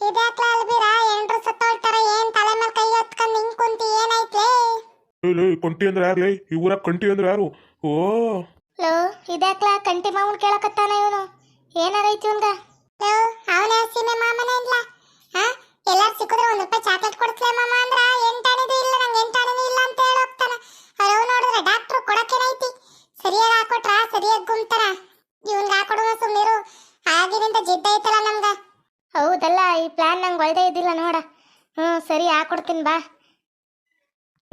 ಇದ್ಯಾಕ್ಲ ಅಲ್ಬೀರ? ಎಂಟ್ರು ಸತ್ತೋಳ್ತಾರ ಏನ್? ತಲೆ ಮೇಲೆ ಕೈ ಹೊತ್ಕೊಂಡ್ ಕುಂತಿ ಏನಾಯ್ತ್ಲೇ? ಲೇ ಲೇ ಕಂಟಿ ಅಂದ್ರೆ ಯಾರು ಲೇ ಈ ಊರಾಗ ಕಂಟಿ ಅಂದ್ರೆ ಯಾರು? ಓ. ಲೋ ಇದ್ಯಾಕ್ಲ ಕಂಟಿ ಮಾವನ್ ಕೇಳಕತ್ತಾನ ಇವನು? ಏನಾಗೈತಿ ಇವ್ನ್ಗ? ಲೋ ಅವನ ಸೀಮೆ ಮಾಮನೇ ಇಲ್ಲ ಹಾ? ಎಲ್ಲಾರು ಸಿಕ್ಕಿದ್ರೆ ಒಂದ್ ರೂಪಾಯಿ ಚಾಕ್ಲೇಟ್ ಕೊಡ್ಸ್ಲೇ ಮಾಮ ಅಂದ್ರ ಎಂಟಾಣಿದು ಇಲ್ಲ ನಂಗೆ ಎಂಟಾಣಿದು ಇಲ್ಲ ಅಂತ ಹೇಳಿ ಹೋಗ್ತಾನ ಅವ್ರು ನೋಡಿದ್ರೆ ಡಾಕ್ಟ್ರು ಕೊಡಕ್ಕೇನೈತಿ ಸರಿಯಾಗಿ ಹಾಕೊಟ್ರ ಸರಿಯಾಗಿ ಗುಮ್ತಾರ ಇವ್ನ್ಗ ಹಾಕೊಡುವ ಸುಮ್ನಿರು ಆಗಿನಿಂದ ಜಿದ್ದ ಐತಲ್ಲ ನಮ್ಗ ಹೌದಲ್ಲ ಈ ಪ್ಲಾನ್ ನಂಗೆ ಒಳ್ಳೆ ಇದ್ದಿಲ್ಲ ನೋಡ ಹ್ಞೂ ಹಾಕೊಡ್ತೀನಿ ಬಾ.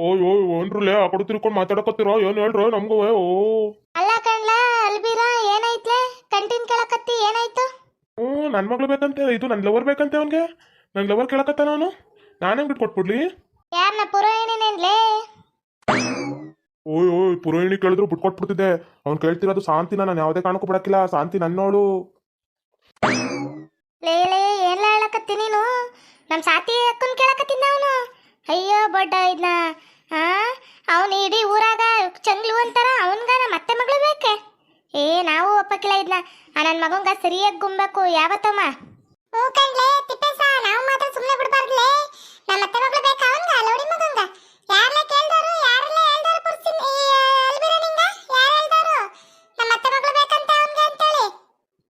ಓಯ್ ಓಯ್ ಏನ್ರಲ್ಲೇ ಆ ಕಡೆ ತಿರ್ಕೊಂಡು ಮಾತಾಡಕತ್ತೀರೋ ಏನು ಹೇಳ್ರ ನಮ್ಗೂ ಓ. ಅಲ್ಲ ಕಣ್ಲ ಅಲ್ಬೀರ ಏನೈತ್ಲೆ ಕಂಟಿನ್ ಕೇಳಕತ್ತಿ ಏನಾಯ್ತು? ಹ್ಞೂ ನನ್ನ ಮಗಳು ಬೇಕಂತೆ ಇದು ನನ್ನ ಲವರ್ ಬೇಕಂತೆ ಅವನಿಗೆ. ನನ್ನ ಲವರ್ ಕೇಳಕತ್ತಾನ ಅವನು? ನಾನೇ ಬಿಟ್ಟು ಕೊಟ್ಬಿಡ್ಲಿ ಯಾರನ್ನ ಪುರೋಹಿಣಿನೇನ್ಲೇ? ಓಯ್ ಓಯ್ ಪುರೋಹಿಣಿ ಕೇಳಿದ್ರು ಬಿಟ್ಟು ಕೊಟ್ಬಿಡ್ತಿದೆ ಅವ್ನು ಕೇಳ್ತಿರೋದು ಶಾಂತಿನ ನಾನು ಯಾವುದೇ ಕಾರಣಕ್ಕೂ ಬಿಡಕ್ಕಿಲ್ಲ. ಶಾಂತಿ ನನ್ನೋಳು. ನಮ್ಮ ಸಾತಿ ಅಕ್ಕನ ಕೇಳಕತ್ತಿದ್ದ ಅವನು. ಅಯ್ಯೋ ಬಡ್ಡ ಇದ್ನ. ಹಾ ಅವನು ಇಡೀ ಊರಾಗ ಚಂಗ್ಲು ಅಂತಾರ ಅವನ್ಗ ನಮ್ಮ ಅತ್ತೆ ಮಗಳು ಬೇಕೆ? ಏ, ನಾವು ಒಪ್ಪಕ್ಕಿಲ್ಲ ಇದ್ನ. ಆ ನನ್ನ ಮಗಂಗ ಸರಿಯಾಗಿ ಗುಂಬೇಕು. ಯಾವತ್ತಮ್ಮ? ಓಕೆ ಕಣ್ಲೆ, ತಿಪ್ಪೇಸ, ನಾವು ಮಾತ್ರ ಸುಮ್ಮನೆ ಬಿಡಬಾರ್ದ್ಲೆ? ನಮ್ಮ ಅತ್ತೆ ಮಗಳು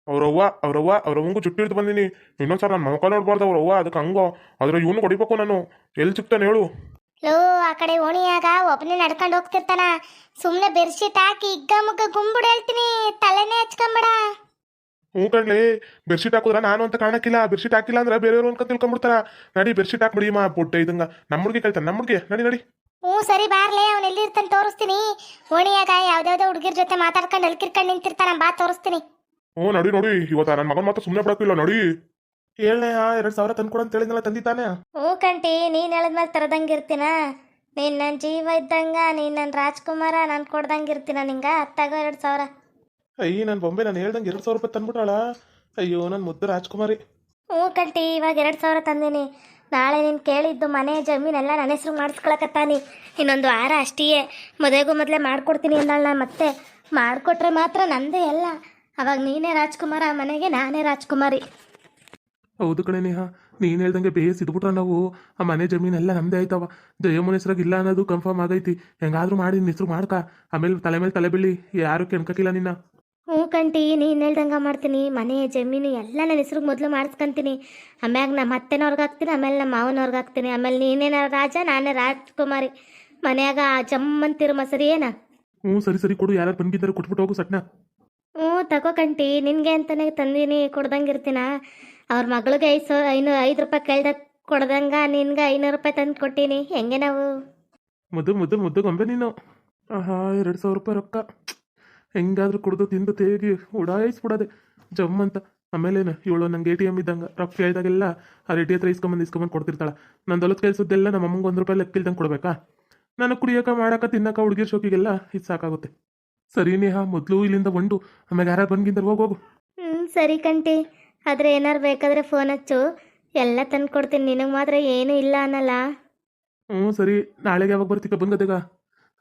ಅವ್ರವ್ವ ಅವ್ರವ್ವ ಅವ್ರವ್ವಂಗೂ ಚುಟ್ಟಿ ಹಿಡ್ದು ಬಂದೀನಿ. ಇನ್ನೊಂದ್ಸಲ ನನ್ನ ಮೊಕ ನೋಡ್ಬಾರ್ದು ಅವ್ರವ್ವ ಅದಕ್ಕೆ ಹಂಗೋ. ಆದ್ರೆ ಇವನು ಹೊಡಿಬೇಕು ನಾನು. ಎಲ್ಲಿ ಸಿಗ್ತಾನೆ ಹೇಳು. ಲೋ ಆ ಕಡೆ ಓಣಿಯಾಗ ಒಬ್ಬನೇ ನಡ್ಕೊಂಡು ಹೋಗ್ತಿರ್ತಾನ. ಸುಮ್ಮನೆ ಬೆರ್ಶೀಟ್ ಹಾಕಿ ಇಗ್ಗ ಮುಗ್ಗ ಗುಂಬುಡ್ ಹೇಳ್ತೀನಿ. ತಲೆನೇ ಹಚ್ಕೊಂಬೇಡ. ಹ್ಞೂ ಕಣ್ಲಿ ಬೆಡ್ಶೀಟ್ ಹಾಕಿದ್ರೆ ನಾನು ಅಂತ ಕಾಣಕ್ಕಿಲ್ಲ. ಬೆಡ್ಶೀಟ್ ಹಾಕಿಲ್ಲ ಅಂದ್ರೆ ಬೇರೆಯವ್ರು ಅಂತ ತಿಳ್ಕೊಂಡ್ಬಿಡ್ತಾರ ನಡಿ ಬೆಡ್ಶೀಟ್ ಹಾಕ್ಬಿಡಿ ಮಾ ಪುಟ್ಟ ಇದಂಗ ನಮ್ಮ ಹುಡುಗಿ ಕೇಳ್ತಾನೆ ನಮ್ಮ ಹುಡುಗಿ. ನಡಿ ನಡಿ. ಹ್ಞೂ ಸರಿ ಬಾರ್ಲೆ ಅವ್ನು ಎಲ್ಲಿರ್ತಾನೆ ತೋರಿಸ್ತೀನಿ. ಓಣಿಯಾಗ ಯಾವ್ದಾವ್ದೋ ಹುಡುಗಿರ ಜೊತೆ ಮಾತಾಡ್ಕೊಂಡು ಅಲ್ಕಿರ್ಕೊಂಡು ನಿಂತಿರ್ತಾನ. ಬಾ ತೋರಿಸ್ತೀನಿ. ಹ್ಞೂ ನಡಿ ನೋಡಿ. ಇವತ್ತ ನನ್ನ ಮಗನ ಮಾತ್ರ ಸುಮ್ಮನೆ ಬಿಡಕ್ಕಿಲ್ಲ ನಡಿ. ಏಳನೇ ಎರಡು ಸಾವಿರ ತಂದ್ಕೊಡು ಅಂತ ಹೇಳಿದ್ನಲ್ಲ ತಂದಿದ್ದಾನೆ ಹ್ಞೂ ಕಂಟಿ ನೀನು ಹೇಳಿದ್ಮೇಲೆ ತರದಂಗಿರ್ತೀನ ನೀನು ನನ್ನ ಜೀವ ಇದ್ದಂಗ ನೀನು ನನ್ನ ರಾಜ್ಕುಮಾರ ನಾನು ಕೊಡ್ದಂಗಿರ್ತೀನ ನಿಂಗ? ಅತ್ತಾಗ ಎರಡು ಸಾವಿರ. ಅಯ್ಯ ನನ್ನ ಬೊಂಬೆ ನಾನು ಹೇಳ್ದಂಗೆ ಎರಡು ಸಾವಿರ ರೂಪಾಯಿ ತಂದ್ಬಿಟ್ಟಾಳ ಅಯ್ಯೋ ನನ್ನ ಮುದ್ದು ರಾಜ್ಕುಮಾರಿ. ಹ್ಞೂ ಕಂಟಿ ಇವಾಗ ಎರಡು ಸಾವಿರ ತಂದೀನಿ. ನಾಳೆ ನೀನು ಕೇಳಿದ್ದು ಮನೆ ಜಮೀನೆಲ್ಲ ನನ್ನ ಹೆಸ್ರು ಮಾಡಿಸ್ಕೊಳಕತ್ತಾನಿ. ಇನ್ನೊಂದು ವಾರ ಅಷ್ಟೇ ಮದುವೆಗೂ ಮೊದಲೇ ಮಾಡ್ಕೊಡ್ತೀನಿ ನಾನು ಮತ್ತೆ. ಮಾಡಿಕೊಟ್ರೆ ಮಾತ್ರ ನಂದೇ ಎಲ್ಲ ಅವಾಗ ನೀನೇ ರಾಜ್ಕುಮಾರ ಆ ಮನೆಗೆ ನಾನೇ ರಾಜ್ಕುಮಾರಿ. ಹೌದು ಕಣೆ ನೇಹ ನೀನು ಹೇಳ್ದಂಗೆ ಬೇಸ್ ಇದ್ಬಿಟ್ರ ನಾವು. ಆ ಮನೆ ಜಮೀನೆಲ್ಲ ನಮ್ದೇ ಆಯ್ತವ. ಜಯಮ್ಮನ ಹೆಸ್ರಾಗ ಇಲ್ಲ ಅನ್ನೋದು ಕನ್ಫರ್ಮ್ ಆಗೈತಿ. ಹೆಂಗಾದ್ರೂ ಮಾಡಿ ನಿನ್ನ ಹೆಸ್ರು ಮಾಡ್ಕ. ಆಮೇಲೆ ತಲೆ ಮೇಲೆ ತಲೆ ಬೀಳಿ ಯಾರು ಕೆಣ್ಕಕ್ಕಿಲ್ಲ ನಿನ್ನ. ಹ್ಞೂ ಕಂಟಿ ನೀನು ಹೇಳ್ದಂಗೆ ಮಾಡ್ತೀನಿ. ಮನೆ ಜಮೀನು ಎಲ್ಲ ನನ್ನ ಹೆಸ್ರಿಗೆ ಮೊದಲು ಮಾಡಿಸ್ಕೊಂತೀನಿ. ಆಮ್ಯಾಗ ನಮ್ಮ ಅತ್ತೆನವ್ರಿಗೆ ಹಾಕ್ತೀನಿ ಆಮೇಲೆ ನಮ್ಮ ಮಾವನವ್ರಿಗೆ ಹಾಕ್ತೀನಿ. ಆಮೇಲೆ ನೀನೇನ ರಾಜ ನಾನೇ ರಾಜ್ಕುಮಾರಿ. ಮನ್ಯಾಗ ಜಮ್ಮಂತಿರು ಮಸರಿ ಏನ ಹ್ಞೂ ಸರಿ ಸರಿ ಕೊಡು. ಯಾರು ಬಂದಿದ್ದಾರೆ ಕೊಟ್ಬಿಟ್ಟು ಹೋಗು ಸಟ್ನ. ಹ್ಞೂ ತಗೋ ನಿನಗೆ ಅಂತಾನೆ ತಂದೀನಿ, ಕೊಡ್ದಂಗೆ ಇರ್ತೀನ? ಅವ್ರ ಮಗಳಿಗೆ ಐದು ಸಾವಿರ ಐನೂ, ಐದು ರೂಪಾಯಿ ಕೇಳ್ದ ಕೊಡ್ದಂಗ ನಿನ್ಗೆ ಐನೂರು ರೂಪಾಯಿ ತಂದು ಕೊಟ್ಟೀನಿ. ಹೆಂಗೆ ನಾವು? ಮುದ್ದು ಮುದ್ದು ಮುದ್ದು ಗೊಂಬೆ ನೀನು. ಆಹಾ, ಎರಡು ಸಾವಿರ ರೂಪಾಯಿ ರೊಕ್ಕ. ಹೆಂಗಾದ್ರೂ ಕುಡ್ದು ತಿಂದು ತೇಗಿ ಉಡಾಯಿಸ್ಬಿಡೋದೆ. ಜಮ್ ಅಂತ. ಆಮೇಲೇನು, ಇವಳು ನಂಗೆ ಎ ಟಿ ಎಂ ಇದ್ದಂಗೆ, ರೊಕ್ಕ ಕೇಳಿದಾಗೆಲ್ಲ ಆ ರೆಡಿ ಹತ್ರ ಇಸ್ಕೊಂಬಂದು ಇಸ್ಕೊಂಬಂದು ಕೊಡ್ತಿರ್ತಾಳೆ. ನನ್ನ ಹೊಲದ ಕೆಲಸದ್ದೆಲ್ಲ ನಮ್ಮ ಅಮ್ಮಂಗೆ ಒಂದು ರೂಪಾಯಿ ಲೆಕ್ಕಿಲ್ದಂಗೆ ಕೊಡ್ಬೇಕಾ? ನಾನು ಕುಡಿಯೋಕೆ, ಮಾಡೋಕೆ, ತಿನ್ನಕ, ಹುಡುಗಿರ್ ಶೋಕಿಗೆಲ್ಲ ಇದು ಸಾಕಾಗುತ್ತೆ. ಸರಿ ನೇಹ ಮೊದಲು ಇಲ್ಲಿಂದ ಒಂದು ಆಮೇಲೆ ಯಾರು ಬಂದ್ಗಿಂದ್ರೆ ಹೋಗಿ ಹೋಗು. ಹ್ಞೂ ಸರಿ ಕಂಟಿ. ಆದರೆ ಏನಾರು ಬೇಕಾದರೆ ಫೋನ್ ಹಚ್ಚು. ಎಲ್ಲ ತಂದು ಕೊಡ್ತೀನಿ ನಿನಗೆ ಮಾತ್ರ ಏನೂ ಇಲ್ಲ ಅನ್ನಲ್ಲ. ಹ್ಞೂ ಸರಿ. ನಾಳೆಗೆ ಯಾವಾಗ ಬರ್ತಿ ಕಬ್ಬನ್ ಗದ್ದೆಗ?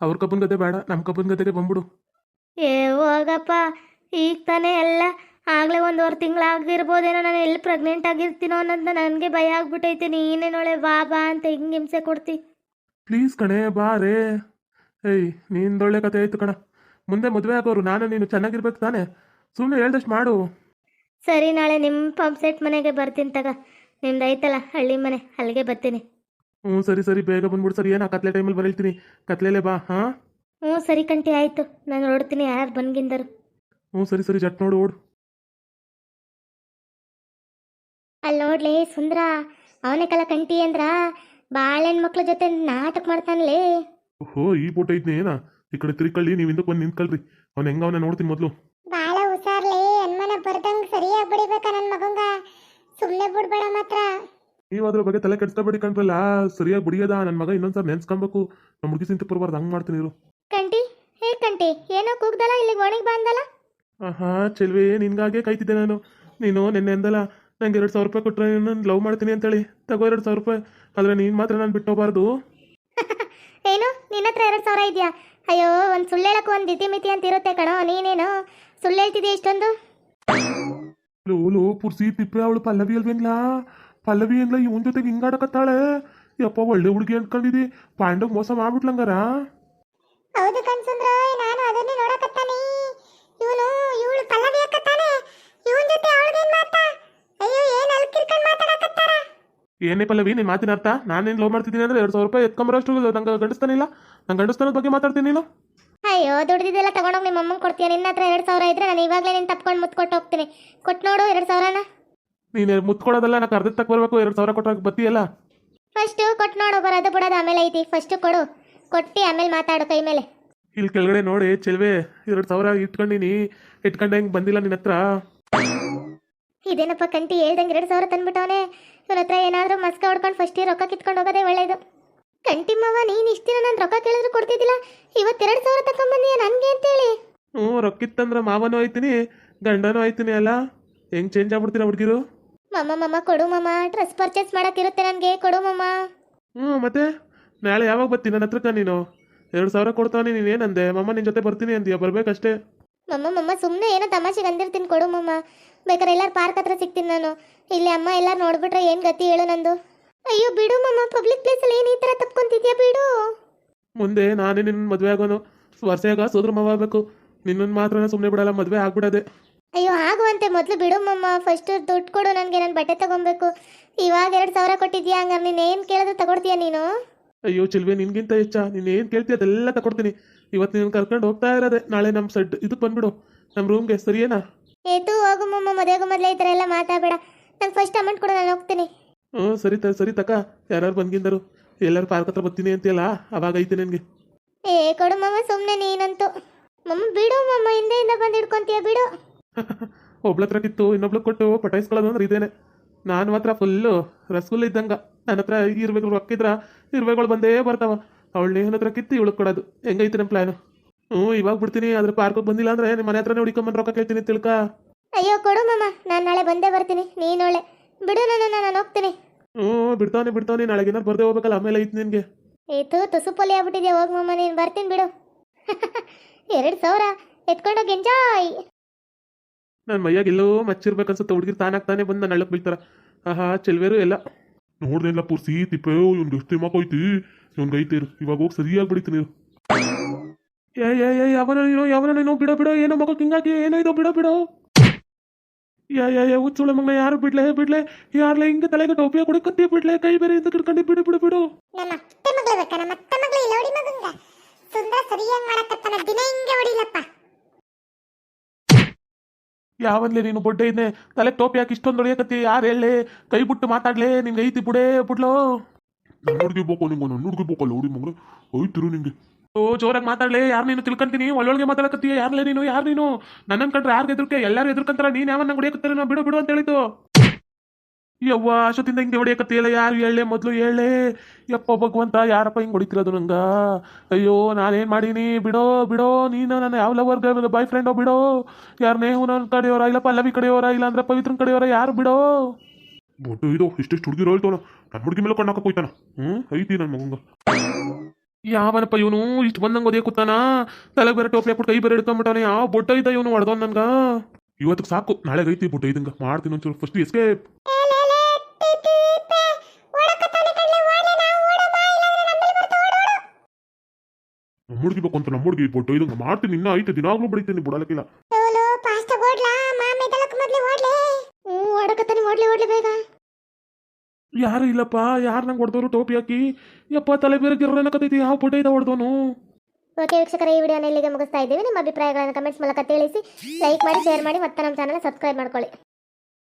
ಅವ್ರ ಕಬ್ಬನ್ ಗದ್ದೆ ಬೇಡ ನಮ್ಮ ಕಬ್ಬನ್ ಗದ್ದೆಗೆ ಬಂದ್ಬಿಡು. ಏ ಹೋಗಪ್ಪ. ಈಗ ತಾನೇ ಎಲ್ಲ ಆಗಲೇ ಒಂದೂವರೆ ತಿಂಗಳು ಆಗಿರ್ಬೋದೇನೋ ನಾನು ಎಲ್ಲಿ ಪ್ರೆಗ್ನೆಂಟ್ ಆಗಿರ್ತೀನೋ ಅನ್ನೋದನ್ನ ನನಗೆ ಭಯ ಆಗ್ಬಿಟ್ಟೈತೆ ನೀನೇ ನೋಳೆ ಬಾ ಬಾ ಅಂತ ಹಿಂಗೆ ಹಿಂಸೆ ಕೊಡ್ತಿ. ಪ್ಲೀಸ್ ಕಣೆ ಬಾ ರೇ. ಏಯ್ ನಿಂದೊಳ್ಳೆ ಕತೆ ಆಯ್ತು ಕಣ. ಮುಂದೆ ಮದುವೆ ಆಗೋರು ನಾನು ನೀನು ಚೆನ್ನಾಗಿರ್ಬೇಕು ತಾನೆ? ಸುಮ್ಮನೆ ಹೇಳ್ದಷ್ಟು ಮಾಡು. ಸರಿ ನಾಳೆ ನಿಮ್ಮ ಪಂಪ್ ಸೆಟ್ ಮನೆಗೆ ಬರ್ತೀನಿ ತಗ. ನಿಮ್ದು ಐತಲ್ಲ ಹಳ್ಳಿ ಮನೆ ಅಲ್ಲಿಗೆ ಬರ್ತೀನಿ. ಹ್ಞೂ ಸರಿ ಸರಿ ಬೇಗ ಬಂದ್ಬಿಡು ಸರಿ. ಏನು ಕತ್ಲೆ ಟೈಮಲ್ಲಿ ಬರೀತೀನಿ ಕತ್ಲೆಲೆ ಬಾ ಹಾಂ? ಹ್ಞೂ ಸರಿ ಕಂಟಿ ಆಯಿತು. ನಾನು ನೋಡ್ತೀನಿ ಯಾರು ಬಂದ್ಗಿಂದರು. ಹ್ಞೂ ಸರಿ ಸರಿ ಜಟ್ ನೋಡು ಓಡು. ಅಲ್ಲಿ ನೋಡ್ಲಿ ಸುಂದ್ರ ಅವನೇ ಕಲ ಕಂಟಿ ಅಂದ್ರ? ಬಾಳೆಣ್ಣ ಮಕ್ಳ ಜೊತೆ ನಾಟಕ ಮಾಡ್ತಾನಲೇ. ಓಹೋ ಈ ಐತ್ನಿ ಏನ ಈ ಕಡೆ ತಿರ್ಕೊಳ್ಳಿ ನೀವು ಹಿಂದಕ್ಕೆ ಬಂದು ನಿಂತ್ಕೊಳ್ರಿ. ಅವ್ನು ಹೆಂಗ ಅವನ ನೋಡ್ತೀನಿ ಮೊದಲು. ಬಾಳ ಹುಷಾರ್ಲಿ ಅನ್ಮನ ಬರ್ದಂಗ್ ಸರಿಯಾಗಿ ಬಿಡಿಬೇಕ ನನ್ ಮಗಂಗ? ಸುಮ್ನೆ ಬಿಡ್ಬೇಡ ಮಾತ್ರ. ನೀವು ಅದ್ರ ಬಗ್ಗೆ ತಲೆ ಕೆಡ್ಸ್ಕೊಬೇಡಿ ಕಣ್ರಲ್ಲ ಸರಿಯಾಗಿ ಬಿಡಿಯದ ನನ್ನ ಮಗ ಇನ್ನೊಂದ್ಸಲ ನೆನ್ಸ್ಕೊಬೇಕು. ನಮ್ಮ ಹುಡುಗಿ ಸಿಂತ ಬರಬಾರ್ದು ಹಂಗೆ ಮಾಡ್ತೀನಿ ಇರು. ಕಂಟಿ ಹೇ ಕಂಟಿ ಏನೋ ಕೂಗ್ದಲ್ಲ ಇಲ್ಲಿ ಗೋಣಿಗೆ ಬಂದಲ್ಲ? ಆಹಾ ಚೆಲ್ವಿ ನಿನ್ಗಾಗೆ ಕಾಯ್ತಿದ್ದೆ ನಾನು. ನೀನು ನಿನ್ನೆ ಅಂದಲ್ಲ ನಂಗೆ ಎರಡು ಸಾವಿರ ರೂಪಾಯಿ ಕೊಟ್ಟರೆ ನಾನು ಲವ್ ಮಾಡ್ತೀನಿ ಅಂತೇಳಿ. ತಗೋ ಎರಡು ಸಾವಿರ ರೂಪಾಯಿ ಆದರೆ ನೀನು ಮಾತ್ರ ನಾನು ಬಿಟ್ಟೋಗಬಾರ್ದು. ಏನು ನಿನ್ನ ಹತ್ರ ಎರಡು ಸಾವಿರ ಇದೆಯಾ? ಅಯ್ಯೋ ಒಂದು ಸುಳ್ಳು ಹೇಳಕ್ಕೂ ಒಂದು ಇತಿಮಿತಿ ಅಂತ ಇರುತ್ತೆ ಕಣೋ ನೀನೇನು? ಸುಳ್ಳು ಹೇಳ್ತಿದ್ಯಾ ಇಷ್ಟೊಂದು? ಲೋ ಲೋ ಪುರ್ಸಿ ತಿಪ್ಪೆ ಅವಳು ಪಲ್ಲವಿ ಅಲ್ವೇನ್ಲಾ? ಪಲ್ಲವಿ ಏನ್ಲ ಇವನ್ ಜೊತೆಗೆ ಹಿಂಗಾಡಕತ್ತಾಳೆ ಯಪ್ಪ ಒಳ್ಳೆ ಹುಡುಗಿ ಅನ್ಕೊಂಡಿದಿ. ಪಾಂಡವ್ ಮೋಸ ಮಾಡ್ಬಿಟ್ಲಂಗಾರ ಹೌದು ಕನ್ಸಂದ್ರ ನಾನು ಅದನ್ನೇ ನೋಡಕತ್ತಾನೆ. ಇವನು ಇವಳು ಪಲ್ಲವಿ ಅಕ್ಕತ್ತಾನೆ ಇವನ್ ಜೊತೆ ಅವಳದೇನ್ ಮಾತಾ ಅಯ್ಯೋ ಏನ್ ಅಲ್ಕಿರ್ಕೊಂಡ್ ಮಾತಾಡಕತ್ತಾರ ಏನೇ ಪಲ್ಲವಿ ನಿನ್ ಮಾತಿನ ಅರ್ಥ? ನಾನೇನು ಲೋ ಮಾಡ್ತಿದ್ದೀನಿ ಅಂದ್ರೆ ಎರಡು ಸಾವಿರ ರೂಪಾಯಿ ಎತ್ಕೊಂಬರೋಷ್ಟು ನಂಗೆ ಗಂಡಸ್ತಾನಿಲ್ಲ ನಂಗೆ ಗಂಡಸ್ತಾನದ ಬಗ್ಗೆ ಮಾತಾಡ್ತೀನಿ ನೀನು. ಅಯ್ಯೋ ದುಡ್ದಿದ್ದೆಲ್ಲ ತಗೊಂಡೋಗಿ ನಿಮ್ಮ ಅಮ್ಮಂಗೆ ಕೊಡ್ತೀಯ? ನಿನ್ನ ಹತ್ರ ಎರಡು ಸಾವಿರ ಇದ್ರೆ ನಾನು ಇವಾಗಲೇ ನೀನು ತಪ್ಕೊಂಡು ಮುತ್ಕೊಟ್ಟು ಹೋಗ್ತೀನಿ. ಕೊಟ್ಟು ನೋಡು ಎರಡು ಸಾವಿರನ. ನೀನು ಮುತ್ಕೊಳ್ಳೋದಲ್ಲ ನಾನು ಅರ್ಧ ತಕ್ಕ ಬರಬೇಕು. ಎರಡು ಸಾವಿರ ಕೊಟ್ಟರೆ ಬತ್ತೀಯಲ್ಲ? ಫಸ್ಟು ಕೊಟ್ಟು ನೋಡು ಬರೋದು ಬಿಡೋದು ಆಮೇಲೆ ಐತಿ. ಫಸ್ಟು ಕೊಡು. ಕೊಟ್ಟು ಆಮೇಲೆ ಮಾತಾಡು ಕೈ ಮೇಲೆ. ಇಲ್ಲಿ ಕೆಳಗಡೆ ನೋಡಿ ಚೆಲ್ವೆ. ಎರಡು ಸಾವಿರ ಇಟ್ಕೊಂಡಿನಿ. ಇಟ್ಕೊಂಡೆ ಹೆಂಗೆ ಬಂದಿಲ್ಲ ನಿನ್ನ ಹತ್ರ? ಇದೇನಪ್ಪ ಕಂಟಿ ಹೇಳ್ದಂಗೆ ಎರಡು ಸಾವಿರ ತಂದ್ಬಿಟ್ಟವನೆ? ಇವನ ಹತ್ರ ಏನಾದರೂ ಮಸ್ಕ ಹೊಡ್ಕೊಂಡು ಫಸ್ಟ್ ರೊಕ್ಕ ಕಿತ್ಕೊಂಡು ಹೋಗೋದೆ ಒಳ್ಳೇದು. ಕಂಟಿಮ್ಮವ ನೀನ್ ನೀನು ನನ್ ರೊಕ್ಕ ಕೇಳಿದ್ರು ಕೊಡ್ತಿದ್ದಿಲ್ಲ. ಇವತ್ತೆರಡು ಸಾವಿರ ತಗೊಂಬಂದೀಯ ನನಗೆ ಅಂತೇಳಿ? ಹ್ಞೂ ರೊಕ್ಕಿತ್ತಂದ್ರೆ ಮಾವನೂ ಆಯ್ತೀನಿ ಗಂಡನೂ ಆಯ್ತೀನಿ ಅಲ್ಲ? ಹೆಂಗೆ ಚೇಂಜ್ ಆಗ್ಬಿಡ್ತೀರಾ ಹುಡುಗಿರು? ಮಮ್ಮ ಮಮ್ಮ ಕೊಡು ಮಮ್ಮ ಡ್ರೆಸ್ ಪರ್ಚೇಸ್ ಮಾಡೋಕ್ಕಿರುತ್ತೆ ನನಗೆ ಕೊಡು ಮಮ್ಮ ಹ್ಞೂ ಮತ್ತೆ? ನಾಳೆ ಯಾವಾಗ ಬರ್ತೀನಿ ನನ್ನ ಹತ್ರಕ್ಕ ನೀನು? ಎರಡು ಸಾವಿರ ಕೊಡ್ತಾನೆ ನೀನು ಏನಂದೆ ಮಮ್ಮ ನಿನ್ನ ಜೊತೆ ಬರ್ತೀನಿ ಅಂತೀಯ ಬರ್ಬೇಕಷ್ಟೇ. ಮಮ್ಮ ಮಮ್ಮ ಸುಮ್ಮನೆ ಏನೋ ತಮಾಷೆಗೆ ಅಂದಿರ್ತೀನಿ ಕೊಡು ಮಮ್ಮ ಬೇಕಾದ್ರೆ ಎಲ್ಲಾರು ಪಾರ್ಕ್ ಹತ್ರ ಸಿಗ್ತೀನಿ ನಾನು. ಇಲ್ಲಿ ಅಮ್ಮ ಎಲ್ಲ ನೋಡ್ಬಿಟ್ರೆ ಏನು ಗತಿ ಹೇಳು ನಂದು. ಅಯ್ಯೋ ಬಿಡು ಮಮ್ಮ ಪಬ್ಲಿಕ್ ಪ್ಲೇಸಲ್ಲಿ ಏನು ಈ ಥರ ತಪ್ಕೊಂತಿದ್ಯಾ ಬಿಡು. ಮುಂದೆ ನಾನೇ ನಿನ್ನ ಮದುವೆ ಆಗೋನು. ವರ್ಷಾಗ ಸೋದ್ರ ಮಾವ ಆಗಬೇಕು. ನಿನ್ನನ್ನು ಮಾತ್ರ ಸುಮ್ಮನೆ ಬಿಡಲ್ಲ ಮದುವೆ ಆಗ್ಬಿಡದೆ. ಅಯ್ಯೋ ಆಗುವಂತೆ ಮೊದಲು ಬಿಡು ಮಮ್ಮ ಫಸ್ಟ್ ದುಡ್ಡು ಕೊಡು ನನಗೆ ನಾನು ಬಟ್ಟೆ ತಗೊಬೇಕು. ಇವಾಗ ಎರಡು ಸಾವಿರ ಕೊಟ್ಟಿದ್ಯಾ ಹಂಗ ನೀನು ಏನು ಕೇಳಿದ್ರೆ ತಗೊಳ್ತೀಯಾ ನೀನು? ಅಯ್ಯೋ ಚಿಲ್ವೆ ನಿನ್ಗಿಂತ ಹೆಚ್ಚ. ನೀನು ಏನು ಕೇಳ್ತೀಯ ಅದೆಲ್ಲ ತಗೊಡ್ತೀನಿ. ಇವತ್ತು ನೀನು ಕರ್ಕೊಂಡು ಹೋಗ್ತಾ ಇರೋದೆ. ನಾಳೆ ನಮ್ಮ ಸೆಡ್ ಇದಕ್ಕೆ ಬಂದ್ಬಿಡು. ನಮ್ಮ ರೂಮ್ಗೆ ಸರಿಯೇನಾ? ಏತು ಹೋಗು ಮಮ್ಮ ಮದುವೆಗೂ ಮೊದಲೇ ಈ ಥರ ಎಲ್ಲ ಮಾತಾಡಬೇಡ. ನಂಗೆ ಫಸ್ಟ್ ಅಮೌಂಟ್ ಕೊಡು ನಾನು ಹೋಗ್ತೀನಿ. ಹ್ಞೂ ಸರಿ ತ ಸರಿ ತಕ. ಯಾರ್ಯಾರು ಬಂದ್ಗಿಂದರು? ಎಲ್ಲರೂ ಪಾರ್ಕ್ ಹತ್ರ ಬರ್ತೀನಿ ಅಂತೀಯಲ್ಲ? ಅವಾಗ ಐತೆ ನನಗೆ. ಏ ಕೊಡು ಮಮ್ಮ ಸುಮ್ಮನೆ ನೀನಂತೂ. ಮಮ್ಮ ಬಿಡು ಮಮ್ಮ ಹಿಂದೆಯಿಂದ ಬಂದು ಹಿಡ್ಕೊಂತೀಯ ಬಿಡು. ಒಬ್ಳ ಹತ್ರ ಕಿತ್ತು ಇನ್ನೊಬ್ಳು ಕೊಟ್ಟು ಪಟಾಯಿಸ್ಕೊಳ್ಳೋದು ಅಂದ್ರೆ ಇದೇನೆ. ನಾನು ಮಾತ್ರ ಫುಲ್ಲು ರಸಗುಲ್ಲ ಇದ್ದಂಗ. ನನ್ನ ಹತ್ರ ಇರ್ಬೇಕು ರೊಕ್ಕಿದ್ರ ಇರ್ವೆಗಳು ಬಂದೇ ಬರ್ತಾವ. ಅವಳು ಹತ್ರ ಕಿತ್ತು ಇವಳು ಕೊಡೋದು. ಹೆಂಗೈತೆ ನಮ್ಮ ಪ್ಲಾನು ಹ್ಞೂ ಇವಾಗ ಬಿಡ್ತೀನಿ. ಅದ್ರ ಪಾರ್ಕಿಗೆ ಬಂದಿಲ್ಲ ಅಂದ್ರೆ ನಿಮ್ಮ ಮನೆ ಹತ್ರನೇ ಹುಡುಕೊಂಬಂದು ರೊಕ್ಕ ಕೇಳ್ತೀನಿ ತಿಳ್ಕ. ಅಯ್ಯೋ ಕೊಡು ಮಾಮ. ನಾನು ನಾಳೆ ಬಂದೇ ಬರ್ತೀನಿ. ನೀನೊಳೆ ಬಿಡು ನಾನು ನಾನು ಹೋಗ್ತೀನಿ. ಹ್ಞೂ ಬಿಡ್ತಾನೆ ಬಿಡ್ತಾನೆ. ನಾಳೆಗೆ ಏನಾರು ಬರ್ದೇ ಹೋಗ್ಬೇಕಲ್ಲ ಆಮೇಲೆ ಐತೆ ನಿನಗೆ. ಏತು ತುಸು ಪೊಲಿ ಆಗ್ಬಿಟ್ಟಿದ್ಯಾ ಹೋಗ್ ಮಾಮ ನೀನು ಬರ್ತೀನಿ ಬಿಡು. ಎರಡು ಸಾವಿರ. ಎತ್ಕೊಂಡೋಗಿ ಎಂಜಾಯ್ ನನ್ನ ಮೈಯಾಗ ಎಲ್ಲೋ ಮಚ್ಚಿರ್ಬೇಕನ್ಸುತ್ತೆ ಹುಡುಗಿರು ತಾನಾಗ್ತಾನೆ ಬಂದು ನನ್ನ ಹಳ್ಳಕ್ಕೆ ಬೀಳ್ತಾರ. ಆಹಾ ಚೆಲ್ವೇರು ಎಲ್ಲ. ನೋಡ್ದೇನಿಲ್ಲ ಪೂರ್ಸಿ ತಿಪ್ಪೆ ಇವ್ನಿಗೆ ಎಷ್ಟು ತಿಮ್ಮಕೋಯ್ತಿ ಇವ್ನಿಗೆ ಐತೆ ಇರು. ಇವಾಗ ಹೋಗಿ ಸರಿಯಾಗಿ ಬಿಡಿತೀನಿ ಏ ಏ ಏ ಯಾವನ ನೀನು ಯಾವನ ನೀನು ಬಿಡೋ ಬಿಡೋ ಏನೋ ಮಗು ಹಿಂಗಾಕಿ ಏನೋ ಇದು ಬಿಡೋ ಬಿಡೋ. ಹುಚ್ಚುಳ ಮಗ ಯಾರು ಬಿಡ್ಲೆ ಬಿಡ್ಲೆ? ಯಾರ್ಲೆ ಹಿಂಗೆ ತಲೆಗೆ ಟೋಪಿಯ ಕುಡಿಕತ್ತಿ ಬಿಡ್ಲೆ ಕೈ ಬೇರೆ ಅಂತ ಕಿಡ್ಕೊಂಡು ಬಿಡು ಬಿಡು ಬಿಡು. ನಮ್ಮ ಅತ್ತೆ ಮಗಳು ಬೇಕಾ? ನಮ್ಮ ಅತ್ತೆ ಮಗಳು ಇಲ್ಲ ಹೊಡಿ ಮಗಂಗ. ಸುಂದರ ಸರಿಯಾಗಿ ಮಾಡಕತ್ತಾನ ದಿನ ಹಿಂಗೆ ಹೊಡಿಲಪ್ಪ. ಯಾವನ್ಲೆ ನೀನು ಬೊಡ್ಡೆ ಇದ್ನೆ? ತಲೆ ಟೋಪಿ ಹಾಕಿ ಇಷ್ಟೊಂದು ಹೊಡಿಯಕತ್ತಿ ಯಾರು ಹೇಳಿ ಕೈ ಬಿಟ್ಟು ಮಾತಾಡ್ಲೆ ನಿಂಗೆ ಐತಿ ಬುಡೇ ಬಿಡ್ಲೋ. ನನ್ನ ಹುಡುಗಿ ಬೇಕು ನಿಂಗೆ ನನ್ನ ಹುಡುಗಿ ಬೇಕಲ್ಲ ಹೋಯ್ತಿರು ನಿಂಗೆ. ಓ, ಜೋರಾಗಿ ಮಾತಾಡ್ಲೆ, ಯಾರು ನೀನು ತಿಳ್ಕೊಂತೀನಿ? ಒಳ್ಳೊಳಗೆ ಮಾತಾಡಕತ್ತೀಯ, ಯಾರ್ಲೇ ನೀನು, ಯಾರು ನೀನು? ನನ್ನ ಕಂಡ್ರೆ ಯಾರು ಎದುರ್ಕೆ ಎಲ್ಲರೂ ಎದುರ್ಕಂತಾರ ನೀನು ನಂಗೆ ಹೊಡಿಯಕತ್ತಾರೆ ನಾ ಬಿಡು ಬಿಡು ಅಂತ ಹೇಳಿತು ಯವ್ವ ಅಷ್ಟೊತ್ತಿಂದ ಹಿಂಗೆ ಹೊಡಿಯಕತ್ತೀಯಲ್ಲ, ಯಾರು ಹೇಳಲೆ ಮೊದಲು ಹೇಳೇ ಯಪ್ಪ, ಭಗವಂತ, ಯಾರಪ್ಪ ಹಿಂಗೆ ಹೊಡಿತಿರೋದು ನಂಗ? ಅಯ್ಯೋ, ನಾನೇನು ಮಾಡೀನಿ? ಬಿಡೋ ಬಿಡೋ, ನೀನು ನನ್ನ ಯಾವ ಲವರ್ಗೆ ಬಾಯ್ ಫ್ರೆಂಡೋ ಬಿಡೋ? ಯಾರು ನನ್ನ ಕಡೆಯವರ ಇಲ್ಲಪ್ಪ ಪಲ್ಲವಿ ಕಡೆಯವರ ಇಲ್ಲ, ಅಂದ್ರೆ ಪವಿತ್ರನ್ ಕಡೆಯವರ ಯಾರು ಬಿಡೋ? ಬೊಟ್ಟು ಇದು ಇಷ್ಟಿಷ್ಟು ಹುಡುಗಿರು ಹೇಳ್ತಾವ ನನ್ನ ಹುಡುಗಿ ಮೇಲೆ ಕಣ್ಣಾಕ ಹೋಯ್ತಾನ. ಹ್ಞೂ ಐತಿ ನನ್ನ ಮಗಂಗ. ಯಾವನಪ್ಪ ಇವನು? ಇಷ್ಟು ಬಂದಂಗೆ ಅದೇ ಕೂತಾನ? ತಲೆಗೆ ಬೇರೆ ಟೋಪಿ ಹಾಕ್ಬಿಟ್ಟು ಕೈ ಬೇರೆ ಹಿಡ್ಕೊಂಬಿಟ್ಟಾನೆ. ಯಾವ ಬೊಟ್ಟ ಇದ್ದ ಇವನು ಹೊಡೆದವ್ ನನ್ಗ? ಇವತ್ತಿಗೆ ಸಾಕು. ನಾಳೆಗೆ ಐತಿ ಬೊಟ್ಟು ಇದಂಗ ಮಾಡ್ತೀನಿ ಒಂಚೂರು. ಫಸ್ಟ್ ಎಸ್ಕೇಪ್ ನಮ್ಮ ಹುಡುಗಿ ಬೇಕು ಅಂತ ನಮ್ಮ ಹುಡುಗಿ ಬೊಟ್ಟು ಇದಂಗ ಮಾಡ್ತೀನಿ. ಇನ್ನ ಐತೆ ದಿನಾಗ್ಲೂ ಬಡಿತೀನಿ. ಬಿಡಲಕ್ಕಿಲ್ಲ ಲೋಲು ಫಾಸ್ಟ್ ಓಡ್ಲಾ ಮಾಮ ಇದಳಕ್ಕೆ ಮೊದಲೇ ಓಡ್ಲೆ ಹ್ಞೂ ಓಡಕತ್ತಾನೆ ಓಡ್ಲಿ ಓಡ್ಲಿ ಬೇಗ. ಯಾರು ಇಲ್ಲಪ್ಪ ಯಾರು ನಂಗೆ ಹೊಡೆದವರು ಟೋಪಿ ಹಾಕಿ? ಯಪ್ಪ ತಲೆ ಬೇರೆ ಗಿರ್ರನಕತೈತಿ ಯಾವ ಫೋಟೋ ಇದೆ ಹೊಡೆದವನು? ಓಕೆ ವೀಕ್ಷಕರ ಈ ವಿಡಿಯೋನ ಇಲ್ಲಿಗೆ ಮುಗಿಸ್ತಾ ಇದ್ದೀವಿ. ನಿಮ್ಮ ಅಭಿಪ್ರಾಯಗಳನ್ನು ಕಮೆಂಟ್ಸ್ ಮೂಲಕ ತಿಳಿಸಿ ಲೈಕ್ ಮಾಡಿ ಶೇರ್ ಮಾಡಿ ಮತ್ತೆ ನಮ್ಮ ಚಾನಲ್ ಸಬ್ಸ್ಕ್ರೈಬ್ ಮಾಡ್ಕೊಳ್ಳಿ.